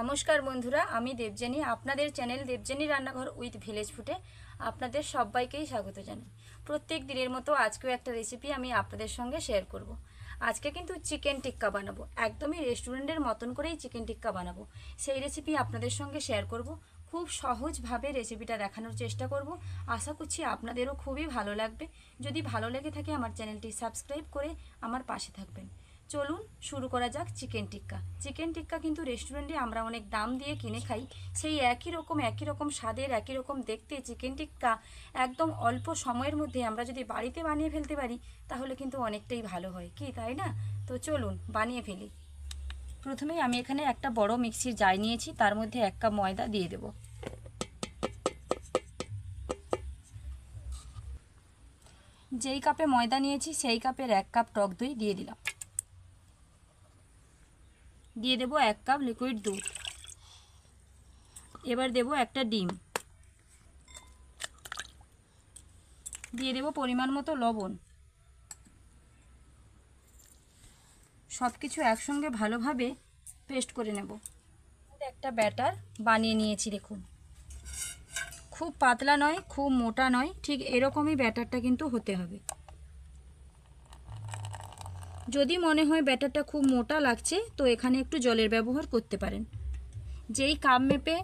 নমস্কার বন্ধুরা, আমি দেবজানী আপনাদের চ্যানেল দেবজানী রান্নাঘর উইথ ভিলেজ ফুটে আপনাদের সবাইকেই স্বাগত জানাই। প্রত্যেক দিনের মতো আজকেও একটা রেসিপি আমি আপনাদের সঙ্গে শেয়ার করব। আজকে কিন্তু চিকেন টিক্কা বানাবো। একদমই রেস্টুরেন্টের মতন করেই চিকেন টিক্কা বানাবো। সেই রেসিপি আপনাদের সঙ্গে শেয়ার করব। খুব সহজভাবে রেসিপিটা দেখানোর চেষ্টা করব। আশা করছি আপনাদেরও খুবই ভালো লাগবে। যদি ভালো লেগে থাকে আমার চ্যানেলটি সাবস্ক্রাইব করে আমার পাশে থাকবেন। চলুন শুরু করা যাক চিকেন টিক্কা। চিকেন টিক্কা কিন্তু রেস্টুরেন্টে আমরা অনেক দাম দিয়ে কিনে খাই। সেই একই রকম একই রকম স্বাদের, একই রকম দেখতে চিকেন টিক্কা একদম অল্প সময়ের মধ্যে আমরা যদি বাড়িতে বানিয়ে ফেলতে পারি, তাহলে কিন্তু অনেকটাই ভালো হয়। কি, তাই না? তো চলুন, বানিয়ে ফেলি। প্রথমেই আমি এখানে একটা বড় মিক্সির জার নিয়েছি, তার মধ্যে এক কাপ ময়দা দিয়ে দেব। যেই কাপে ময়দা নিয়েছি, সেই কাপের এক কাপ টক দই দিয়ে দিলাম। দিয়ে দেব এক কাপ লিকুইড দুধ। এবার দেব একটা ডিম। দিয়ে দেব পরিমাণ মতো লবণ। সব কিছু একসঙ্গে ভালোভাবে পেস্ট করে নেব। একটা ব্যাটার বানিয়ে নিয়েছি, দেখুন। খুব পাতলা নয়, খুব মোটা নয়, ঠিক এরকমই ব্যাটারটা কিন্তু হতে হবে। যদি মনে হয় ব্যাটারটা খুব মোটা লাগছে, তো এখানে একটু জলের ব্যবহার করতে পারেন। যেই কাপ মেপে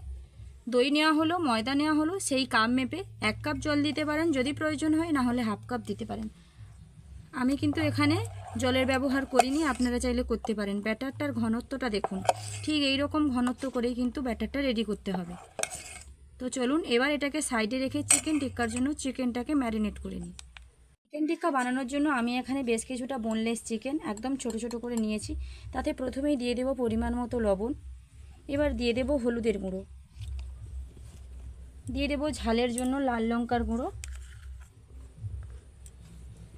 দই নেওয়া হলো, ময়দা নেওয়া হলো, সেই কাপ মেপে এক কাপ জল দিতে পারেন যদি প্রয়োজন হয়, না হলে হাফ কাপ দিতে পারেন। আমি কিন্তু এখানে জলের ব্যবহার করিনি, আপনারা চাইলে করতে পারেন। ব্যাটারটার ঘনত্বটা দেখুন। ঠিক এই রকম ঘনত্ব করেই কিন্তু ব্যাটারটা রেডি করতে হবে। তো চলুন, এবার এটাকে সাইডে রেখে চিকেন টিক্কার জন্য চিকেনটাকে ম্যারিনেট করে নিই। চিকেন টিক্কা বানানোর জন্য আমি এখানে বেশ কিছুটা বোনলেস চিকেন একদম ছোট ছোট করে নিয়েছি। তাতে প্রথমেই দিয়ে দেব পরিমাণ মতো লবণ। এবার দিয়ে দেব হলুদের গুঁড়ো। দিয়ে দেব ঝালের জন্য লাল লঙ্কার গুঁড়ো।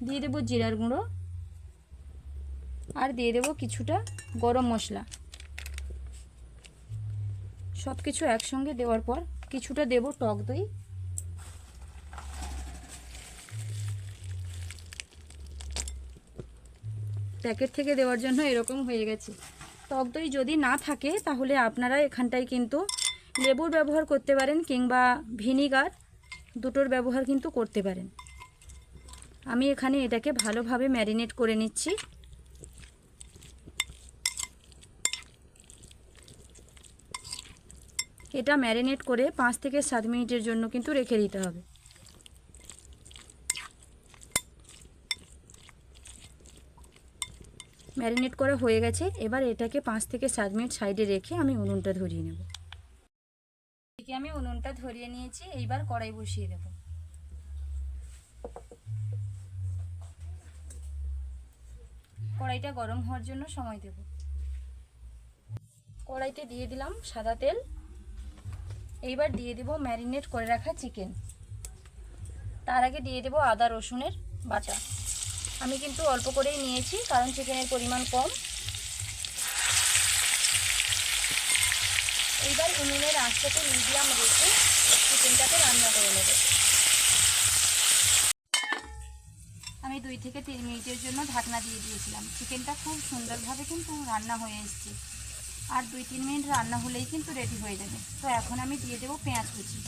দিয়ে দেব জিরার গুঁড়ো। আর দিয়ে দেব কিছুটা গরম মশলা। সব কিছু একসঙ্গে দেওয়ার পর কিছুটা দেব টক দই। প্যাকেট থেকে দেওয়ার জন্য এরকম হয়ে গেছে। টক দই যদি না থাকে, তাহলে আপনারা এখানটায় কিন্তু লেবুর ব্যবহার করতে পারেন কিংবা ভিনিগার দুটোর ব্যবহার কিন্তু করতে পারেন। আমি এখানে এটাকে ভালোভাবে ম্যারিনেট করে নিচ্ছি। এটা ম্যারিনেট করে পাঁচ থেকে সাত মিনিটের জন্য কিন্তু রেখে দিতে হবে। ম্যারিনেট করা হয়ে গেছে। এবার এটাকে পাঁচ থেকে সাত মিনিট সাইডে রেখে আমি উনুনটা ধরিয়ে নেব। এদিকে আমি উনুনটা ধরিয়ে নিয়েছি। এইবার কড়াই বসিয়ে দেব। কড়াইটা গরম হওয়ার জন্য সময় দেব। কড়াইতে দিয়ে দিলাম সাদা তেল। এইবার দিয়ে দেব ম্যারিনেট করে রাখা চিকেন। তার আগে দিয়ে দেব আদা রসুনের বাটা। আমি কিন্তু অল্প করেই নিয়েছি, কারণ চিকেনের পরিমাণ কম। এইবার উনুনের আঁচটাকে মিডিয়াম রেখে চিকেনটাকে রান্না করে নেব। আমি দুই থেকে তিন মিনিটের জন্য ঢাকনা দিয়ে দিয়েছিলাম। চিকেনটা খুব সুন্দরভাবে কিন্তু রান্না হয়ে এসছে। আর দুই তিন মিনিট রান্না হলেই কিন্তু রেডি হয়ে যাবে। তো এখন আমি দিয়ে দেবো পেঁয়াজ কুচি।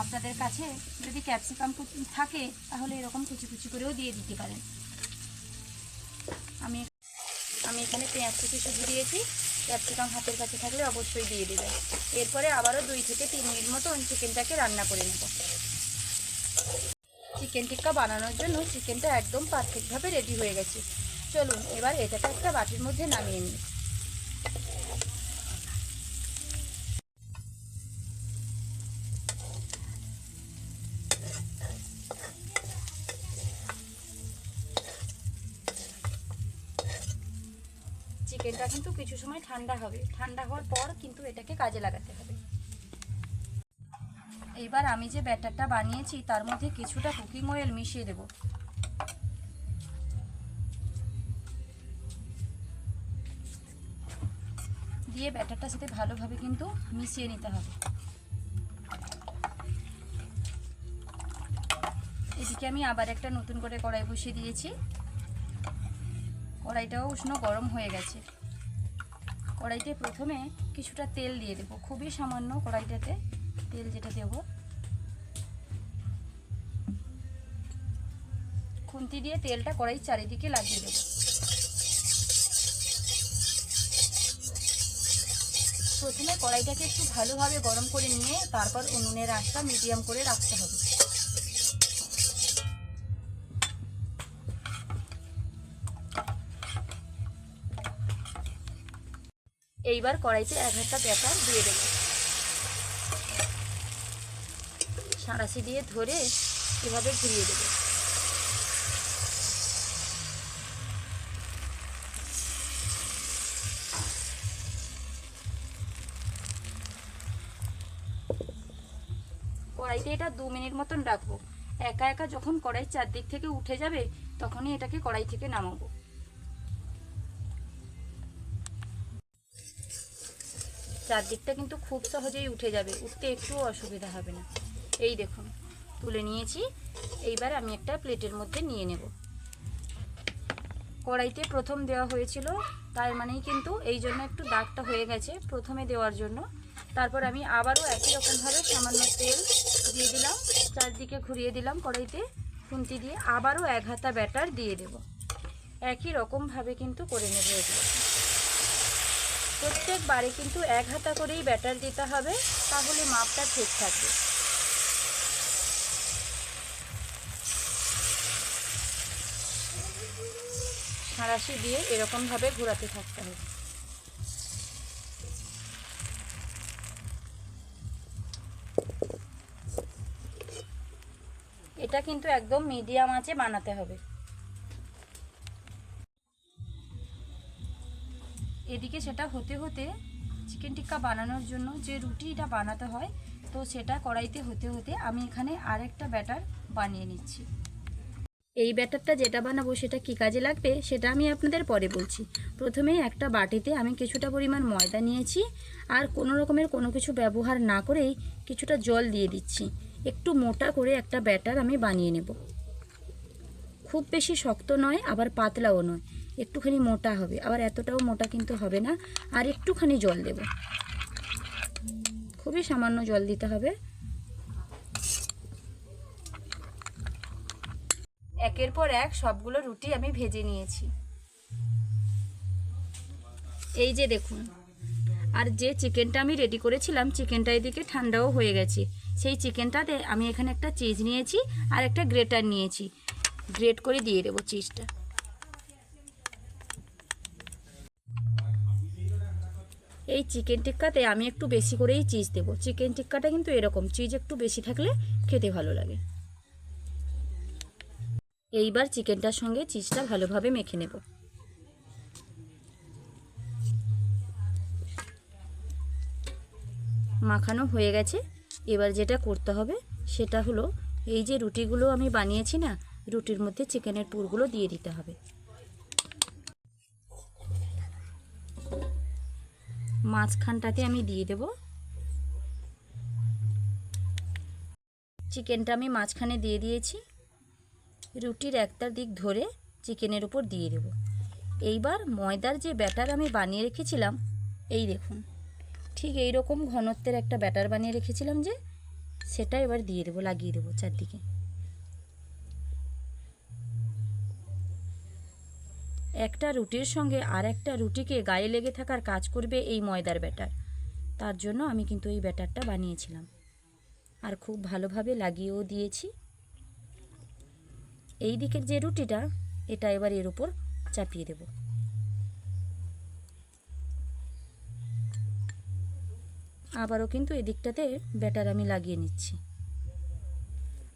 আপনাদের কাছে যদি ক্যাপসিকাম থাকে, তাহলে এরকম কুচি কুচি করেও দিয়ে দিতে পারেন। আমি আমি এখানে পেঁয়াজ কুচি শুধু দিয়েছি। ক্যাপসিকাম হাতের কাছে থাকলে অবশ্যই দিয়ে দেবে এরপরে আবারও দুই থেকে তিন মিনিট মতো চিকেনটাকে রান্না করে নেব। চিকেন টিক্কা বানানোর জন্য চিকেনটা একদম পারফেক্টভাবে রেডি হয়ে গেছে। চলুন, এবার এটাকে একটা বাটির মধ্যে নামিয়ে নিই। চিকেনটা কিন্তু কিছু সময় ঠান্ডা হবে। ঠান্ডা হওয়ার পর কিন্তু এটাকে কাজে লাগাতে হবে। এবার আমি যে ব্যাটারটা বানিয়েছি, তার মধ্যে কিছুটা কুকিং অয়েল মিশিয়ে দেব। দিয়ে ব্যাটারটার সাথে ভালোভাবে কিন্তু মিশিয়ে নিতে হবে। এদিকে আমি আবার একটা নতুন করে কড়াই বসিয়ে দিয়েছি। কড়াইটাও উষ্ণ গরম হয়ে গেছে। কড়াইতে প্রথমে কিছুটা তেল দিয়ে দেবো। খুবই সামান্য কড়াইটাতে তেল যেটা দেব। খুন্তি দিয়ে তেলটা কড়াই চারিদিকে লাগিয়ে দেবো। প্রথমে কড়াইটাকে একটু ভালোভাবে গরম করে নিয়ে তারপর উনুনের আঁচটা মিডিয়াম করে রাখতে হবে। এইবার কড়াইতে এক হাতা ব্যাটার দিয়ে দেবো। সাঁড়াশি দিয়ে ধরে এভাবে ঘুরিয়ে দেবো। কড়াইতে এটা দু মিনিট মতন রাখব। একা একা যখন কড়াই চারদিক থেকে উঠে যাবে, তখনই এটাকে কড়াই থেকে নামাবো। চারদিকটা কিন্তু খুব সহজেই উঠে যাবে, উঠতে একটুও অসুবিধা হবে না। এই দেখুন, তুলে নিয়েছি, এইবার আমি একটা প্লেটের মধ্যে নিয়ে নেব। কড়াইতে প্রথম দেওয়া হয়েছিল, তার মানেই কিন্তু এই জন্য একটু দাগটা হয়ে গেছে প্রথমে দেওয়ার জন্য। তারপর আমি আবারও একই রকমভাবে সামান্য তেল দিয়ে দিলাম, চারদিকে ঘুরিয়ে দিলাম কড়াইতে, খুন্তি দিয়ে আবারও এক হাতা ব্যাটার দিয়ে দেব। একই রকমভাবে কিন্তু করে নেব এগুলো। প্রত্যেকবারে কিন্তু এক হাতা করেই ব্যাটার দিতে হবে, তাহলে মাপটা ঠিক থাকবে। সাঁড়াশি দিয়ে এরকমভাবে ঘোরাতে থাকতে হবে। এটা কিন্তু একদম মিডিয়াম আঁচে বানাতে হবে। এদিকে সেটা হতে হতে চিকেন টিক্কা বানানোর জন্য যে রুটিটা বানাতে হয়, তো সেটা কড়াইতে হতে হতে আমি এখানে আরেকটা ব্যাটার বানিয়ে নিচ্ছি। এই ব্যাটারটা যেটা বানাবো সেটা কি কাজে লাগবে সেটা আমি আপনাদের পরে বলছি। প্রথমে একটা বাটিতে আমি কিছুটা পরিমাণ ময়দা নিয়েছি আর কোনো রকমের কোনো কিছু ব্যবহার না করেই কিছুটা জল দিয়ে দিচ্ছি। একটু মোটা করে একটা ব্যাটার আমি বানিয়ে নেব। খুব বেশি শক্ত নয়, আবার পাতলাও নয়। একটুখানি মোটা হবে। আবার এতটাও মোটা কিন্তু হবে না। আর একটুখানি জল দেব। খুবই সামান্য জল দিতে হবে। একের পর এক সবগুলো রুটি আমি ভেজে নিয়েছি। এই যে দেখুন। আর যে চিকেনটা আমি রেডি করেছিলাম চিকেনটা এদিকে ঠান্ডাও হয়ে গেছে। সেই চিকেনটাতে আমি এখানে একটা চিজ নিয়েছি আর একটা গ্রেটার নিয়েছি। গ্রেট করে দিয়ে দেবো চিজটা এই চিকেন টিক্কাতে আমি একটু বেশি করেই চিজ দেবো। চিকেন টিক্কাটা কিন্তু এরকম চিজ একটু বেশি থাকলে খেতে ভালো লাগে। এইবার চিকেনটার সঙ্গে চিজটা ভালোভাবে মেখে নেব। মাখানো হয়ে গেছে। এবার যেটা করতে হবে সেটা হলো, এই যে রুটিগুলো আমি বানিয়েছি না, রুটির মধ্যে চিকেনের পুরগুলো দিয়ে দিতে হবে। মাঝখানটাতে আমি দিয়ে দেব। চিকেনটা আমি মাঝখানে দিয়ে দিয়েছি। রুটির একটা দিক ধরে চিকেনের উপর দিয়ে দেব। এইবার ময়দার যে ব্যাটার আমি বানিয়ে রেখেছিলাম, এই দেখুন, ঠিক এই রকম ঘনত্বের একটা ব্যাটার বানিয়ে রেখেছিলাম যে, সেটা এবার দিয়ে দেবো, লাগিয়ে দেবো চারদিকে। একটা রুটির সঙ্গে আর একটা রুটিকে গায়ে লেগে থাকার কাজ করবে এই ময়দার ব্যাটার। তার জন্য আমি কিন্তু এই ব্যাটারটা বানিয়েছিলাম। আর খুব ভালোভাবে লাগিয়েও দিয়েছি। এই দিকের যে রুটিটা, এটা এবার এর উপর চাপিয়ে দেব। আবারও কিন্তু এদিকটাতে ব্যাটার আমি লাগিয়ে নিচ্ছি।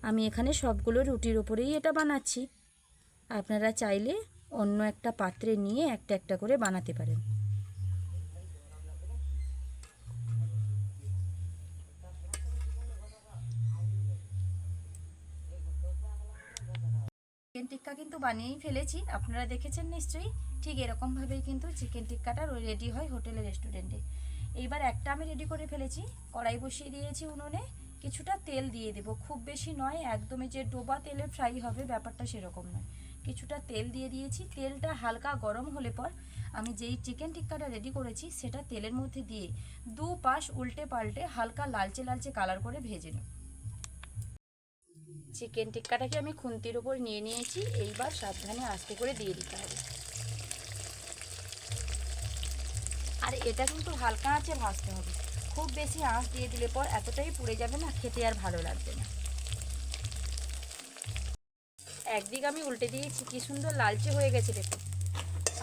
আমি এখানে সবগুলো রুটির ওপরেই এটা বানাচ্ছি। আপনারা চাইলে অন্য একটা পাত্রে নিয়ে একটা একটা করে বানাতে পারেন। চিকেন টিক্কা কিন্তু বানিয়েই ফেলেছি, আপনারা দেখেছেন নিশ্চয়ই। ঠিক এরকমভাবেই কিন্তু চিকেন টিক্কাটা রেডি হয় হোটেলে রেস্টুরেন্টে এইবার একটা আমি রেডি করে ফেলেছি, কড়াই বসিয়ে দিয়েছি উনুনে, কিছুটা তেল দিয়ে দেবো। খুব বেশি নয় একদমই যে ডোবা তেলে ফ্রাই হবে, ব্যাপারটা সেরকম নয়। কিছুটা তেল দিয়ে দিয়েছি। তেলটা হালকা গরম হলে পর আমি যেই চিকেন টিক্কাটা রেডি করেছি, সেটা তেলের মধ্যে দিয়ে দু পাশ উল্টে পাল্টে হালকা লালচে লালচে কালার করে ভেজে নেব। চিকেন টিক্কাটাকে আমি খুন্তির ওপর নিয়ে নিয়েছি। এইবার সাবধানে আস্তে করে দিয়ে দিতে হবে। আর এটা কিন্তু হালকা আঁচে ভাজতে হবে। খুব বেশি আঁচ দিয়ে দিলে পর এতটাই পুড়ে যাবে না, খেতে আর ভালো লাগবে না। একদিক আমি উল্টে দিয়েছি, কি সুন্দর লালচে হয়ে গেছে দেখো।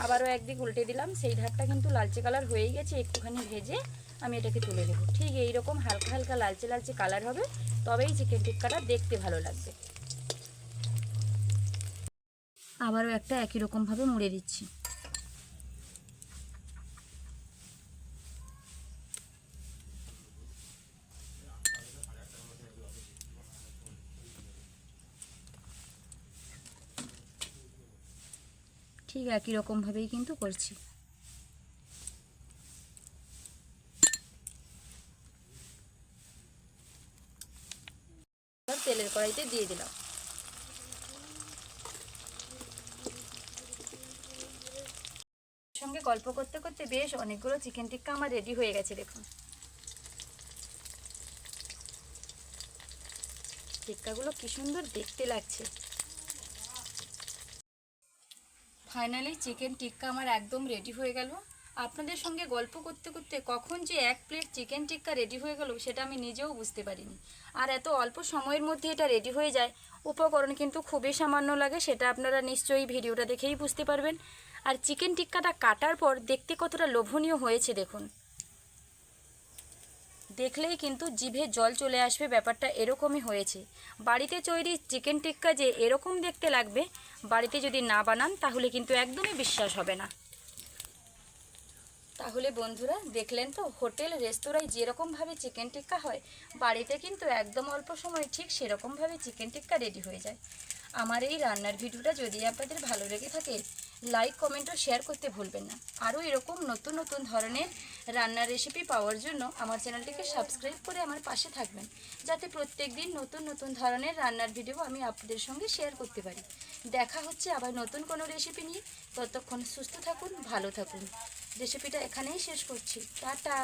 আবারও একদিক উল্টে দিলাম, সেই ধারটা কিন্তু লালচে কালার হয়েই গেছে, একটুখানি ভেজে আমি এটাকে তুলে দেবো ঠিক এইরকম হালকা হালকা লালচে লালচে কালার হবে, তবেই চিকেন টিক্কাটা দেখতে ভালো লাগবে। আবারও একটা একই রকমভাবে মুড়ে দিচ্ছি। ঠিক একই রকমভাবেই কিন্তু করছি। তেলের কড়াইতে দিয়ে দিলাম। সঙ্গে গল্প করতে করতে বেশ অনেকগুলো চিকেন টিক্কা আমার রেডি হয়ে গেছে, দেখুন। টিক্কাগুলো কি সুন্দর দেখতে লাগছে। ফাইনালি চিকেন টিক্কা আমার একদম রেডি হয়ে গেল। আপনাদের সঙ্গে গল্প করতে করতে কখন যে এক প্লেট চিকেন টিক্কা রেডি হয়ে গেল সেটা আমি নিজেও বুঝতে পারিনি। আর এত অল্প সময়ের মধ্যে এটা রেডি হয়ে যায়, উপকরণ কিন্তু খুবই সামান্য লাগে, সেটা আপনারা নিশ্চয়ই ভিডিওটা দেখেই বুঝতে পারবেন। আর চিকেন টিক্কাটা কাটার পর দেখতে কতটা লোভনীয় হয়েছে দেখুন। দেখলেই কিন্তু জিভে জল চলে আসবে, ব্যাপারটা এরকমই হয়েছে। বাড়িতে তৈরি চিকেন টিক্কা যে এরকম দেখতে লাগবে, বাড়িতে যদি না বানান তাহলে কিন্তু একদমই বিশ্বাস হবে না। তাহলে বন্ধুরা, দেখলেন তো, হোটেল, রেস্তোরাঁয় যেরকমভাবে চিকেন টিক্কা হয়, বাড়িতে কিন্তু একদম অল্প সময় ঠিক সেরকমভাবে চিকেন টিক্কা রেডি হয়ে যায়। আমার এই রান্নার ভিডিওটা যদি আপনাদের ভালো লেগে থাকে লাইক কমেন্ট ও শেয়ার করতে ভুলবেন না। আরও এরকম নতুন নতুন ধরনের রান্নার রেসিপি পাওয়ার জন্য আমার চ্যানেলটিকে সাবস্ক্রাইব করে আমার পাশে থাকবেন। যাতে প্রত্যেক দিন নতুন নতুন ধরনের রান্নার ভিডিও আমি আপনাদের সঙ্গে শেয়ার করতে পারি। দেখা হচ্ছে আবার নতুন কোনো রেসিপি নিয়ে। ততক্ষণ সুস্থ থাকুন, ভালো থাকুন। রেসিপিটা এখানেই শেষ করছি। টাটা!